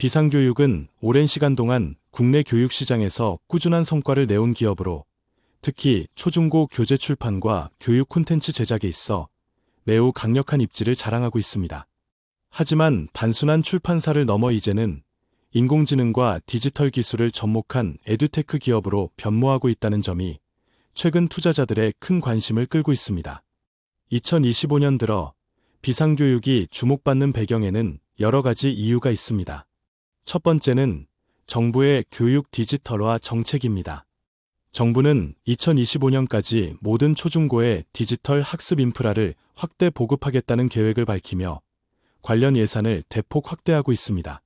비상교육은 오랜 시간 동안 국내 교육 시장에서 꾸준한 성과를 내온 기업으로 특히 초중고 교재 출판과 교육 콘텐츠 제작에 있어 매우 강력한 입지를 자랑하고 있습니다. 하지만 단순한 출판사를 넘어 이제는 인공지능과 디지털 기술을 접목한 에듀테크 기업으로 변모하고 있다는 점이 최근 투자자들의 큰 관심을 끌고 있습니다. 2025년 들어 비상교육이 주목받는 배경에는 여러 가지 이유가 있습니다. 첫 번째는 정부의 교육 디지털화 정책입니다. 정부는 2025년까지 모든 초중고의 디지털 학습 인프라를 확대 보급하겠다는 계획을 밝히며 관련 예산을 대폭 확대하고 있습니다.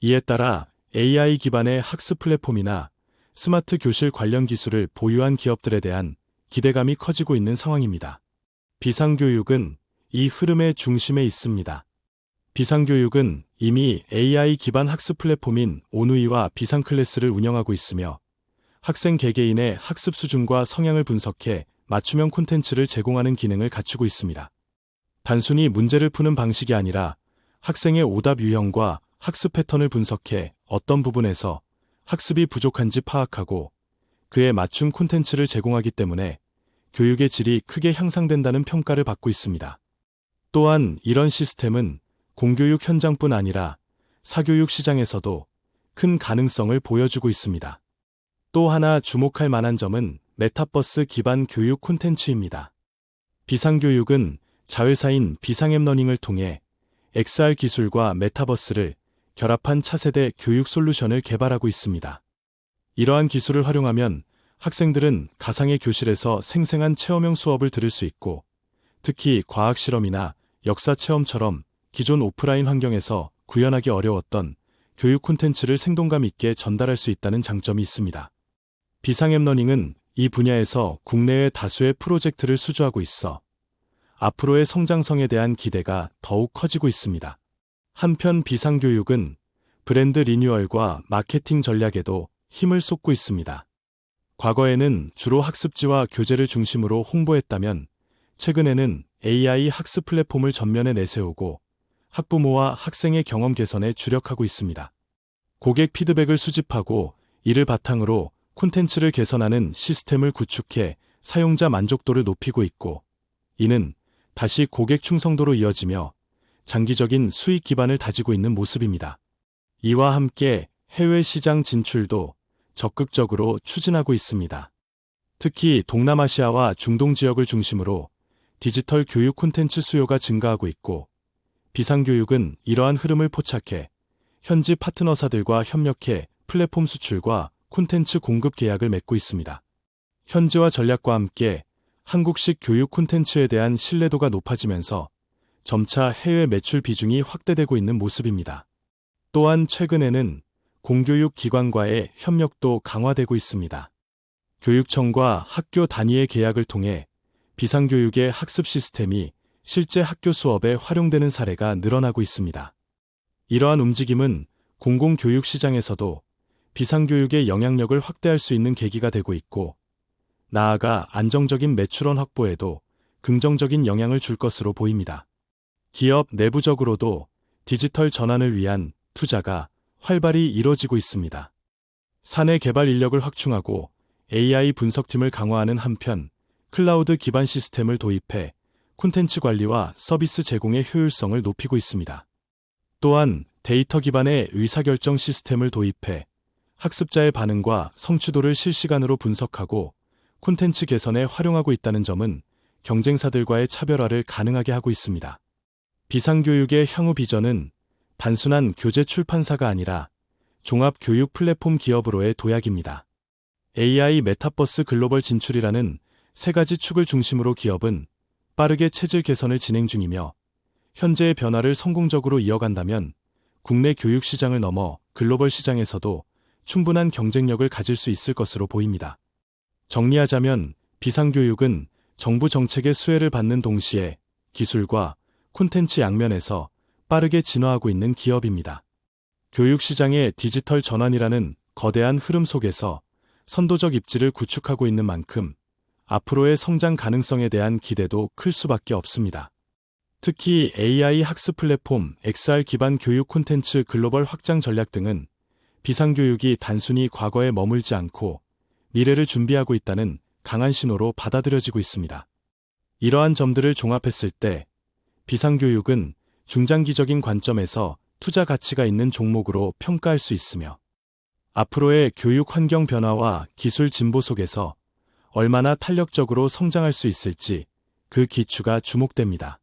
이에 따라 AI 기반의 학습 플랫폼이나 스마트 교실 관련 기술을 보유한 기업들에 대한 기대감이 커지고 있는 상황입니다. 비상교육은 이 흐름의 중심에 있습니다. 비상교육은 이미 AI 기반 학습 플랫폼인 오누이와 비상클래스를 운영하고 있으며 학생 개개인의 학습 수준과 성향을 분석해 맞춤형 콘텐츠를 제공하는 기능을 갖추고 있습니다. 단순히 문제를 푸는 방식이 아니라 학생의 오답 유형과 학습 패턴을 분석해 어떤 부분에서 학습이 부족한지 파악하고 그에 맞춤 콘텐츠를 제공하기 때문에 교육의 질이 크게 향상된다는 평가를 받고 있습니다. 또한 이런 시스템은 공교육 현장뿐 아니라 사교육 시장에서도 큰 가능성을 보여주고 있습니다. 또 하나 주목할 만한 점은 메타버스 기반 교육 콘텐츠입니다. 비상교육은 자회사인 비상앱러닝을 통해 XR 기술과 메타버스를 결합한 차세대 교육 솔루션을 개발하고 있습니다. 이러한 기술을 활용하면 학생들은 가상의 교실에서 생생한 체험형 수업을 들을 수 있고 특히 과학 실험이나 역사 체험처럼 기존 오프라인 환경에서 구현하기 어려웠던 교육 콘텐츠를 생동감 있게 전달할 수 있다는 장점이 있습니다. 비상앱러닝은 이 분야에서 국내의 다수의 프로젝트를 수주하고 있어 앞으로의 성장성에 대한 기대가 더욱 커지고 있습니다. 한편 비상교육은 브랜드 리뉴얼과 마케팅 전략에도 힘을 쏟고 있습니다. 과거에는 주로 학습지와 교재를 중심으로 홍보했다면 최근에는 AI 학습 플랫폼을 전면에 내세우고 학부모와 학생의 경험 개선에 주력하고 있습니다. 고객 피드백을 수집하고 이를 바탕으로 콘텐츠를 개선하는 시스템을 구축해 사용자 만족도를 높이고 있고 이는 다시 고객 충성도로 이어지며 장기적인 수익 기반을 다지고 있는 모습입니다. 이와 함께 해외 시장 진출도 적극적으로 추진하고 있습니다. 특히 동남아시아와 중동 지역을 중심으로 디지털 교육 콘텐츠 수요가 증가하고 있고 비상교육은 이러한 흐름을 포착해 현지 파트너사들과 협력해 플랫폼 수출과 콘텐츠 공급 계약을 맺고 있습니다. 현지화 전략과 함께 한국식 교육 콘텐츠에 대한 신뢰도가 높아지면서 점차 해외 매출 비중이 확대되고 있는 모습입니다. 또한 최근에는 공교육 기관과의 협력도 강화되고 있습니다. 교육청과 학교 단위의 계약을 통해 비상교육의 학습 시스템이 실제 학교 수업에 활용되는 사례가 늘어나고 있습니다. 이러한 움직임은 공공교육 시장에서도 비상교육의 영향력을 확대할 수 있는 계기가 되고 있고, 나아가 안정적인 매출원 확보에도 긍정적인 영향을 줄 것으로 보입니다. 기업 내부적으로도 디지털 전환을 위한 투자가 활발히 이뤄지고 있습니다. 사내 개발 인력을 확충하고 AI 분석팀을 강화하는 한편 클라우드 기반 시스템을 도입해 콘텐츠 관리와 서비스 제공의 효율성을 높이고 있습니다. 또한 데이터 기반의 의사결정 시스템을 도입해 학습자의 반응과 성취도를 실시간으로 분석하고 콘텐츠 개선에 활용하고 있다는 점은 경쟁사들과의 차별화를 가능하게 하고 있습니다. 비상교육의 향후 비전은 단순한 교재 출판사가 아니라 종합 교육 플랫폼 기업으로의 도약입니다. AI 메타버스 글로벌 진출이라는 세 가지 축을 중심으로 기업은 빠르게 체질 개선을 진행 중이며 현재의 변화를 성공적으로 이어간다면 국내 교육 시장을 넘어 글로벌 시장에서도 충분한 경쟁력을 가질 수 있을 것으로 보입니다. 정리하자면 비상교육은 정부 정책의 수혜를 받는 동시에 기술과 콘텐츠 양면에서 빠르게 진화하고 있는 기업입니다. 교육 시장의 디지털 전환이라는 거대한 흐름 속에서 선도적 입지를 구축하고 있는 만큼 앞으로의 성장 가능성에 대한 기대도 클 수밖에 없습니다. 특히 AI 학습 플랫폼, XR 기반 교육 콘텐츠 글로벌 확장 전략 등은 비상교육이 단순히 과거에 머물지 않고 미래를 준비하고 있다는 강한 신호로 받아들여지고 있습니다. 이러한 점들을 종합했을 때 비상교육은 중장기적인 관점에서 투자 가치가 있는 종목으로 평가할 수 있으며 앞으로의 교육 환경 변화와 기술 진보 속에서 얼마나 탄력적으로 성장할 수 있을지 그 기추가 주목됩니다.